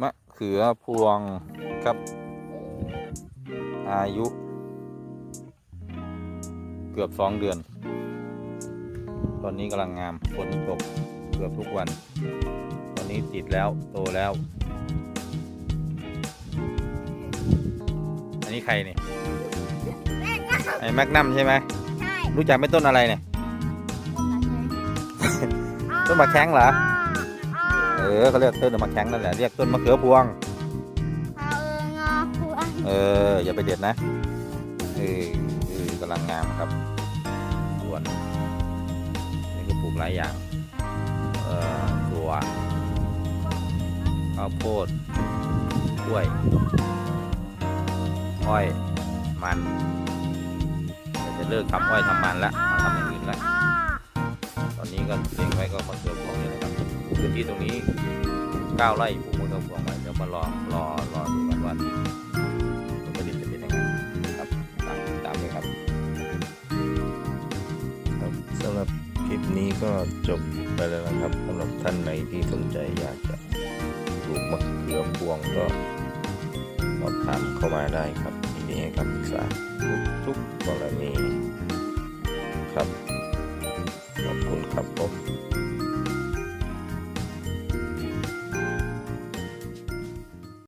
มะเขือพวงครับ อายุ เกือบสองเดือน ตอนนี้กำลังงามฝนตกเกือบทุกวัน ตอนนี้ติดแล้วโตแล้ว อันนี้ใครเนี่ยไอ้แมกนัมใช่ไหมใช่ รู้จักไหม่ต้นอะไรเนี่ย ต้นมะแข้งเหรอ เออเขาเรียกต้นมะแข้งนั่นแหละเรียกต้นมะเขือพวง เอางอพวงเออ อย่าไปเด็ดนะเออเออกำลังงามครับสวนนี่ก็ปลูกหลายอย่างเอ่อถั่วข้าวโพดกล้วยอ้อยมันเดี๋ยวจะเลิกทำอ้อยทำมันแล้วมาทำอย่างอื่นแล้วตอนนี้ก็เลี้ยงไว้ก็มะเขือพวงนี่แหละครับ พื้นที่ตรงนี้ก้าไร่ปลูกมะเขือพวงไว้เดี๋ยวมารอรอรอดูกันว่าผลผลิตจะเป็นยังไงครับตามตามเลยครับครับสำหรับคลิปนี้ก็จบไปแล้วนะครับสำหรับท่านไหนที่สนใจอยากจะปลูกมะเขือพวงก็สอบถามเข้ามาได้ครับยินดีให้คำปรึกษาทุกทุกกรณีครับขอบคุณครับผม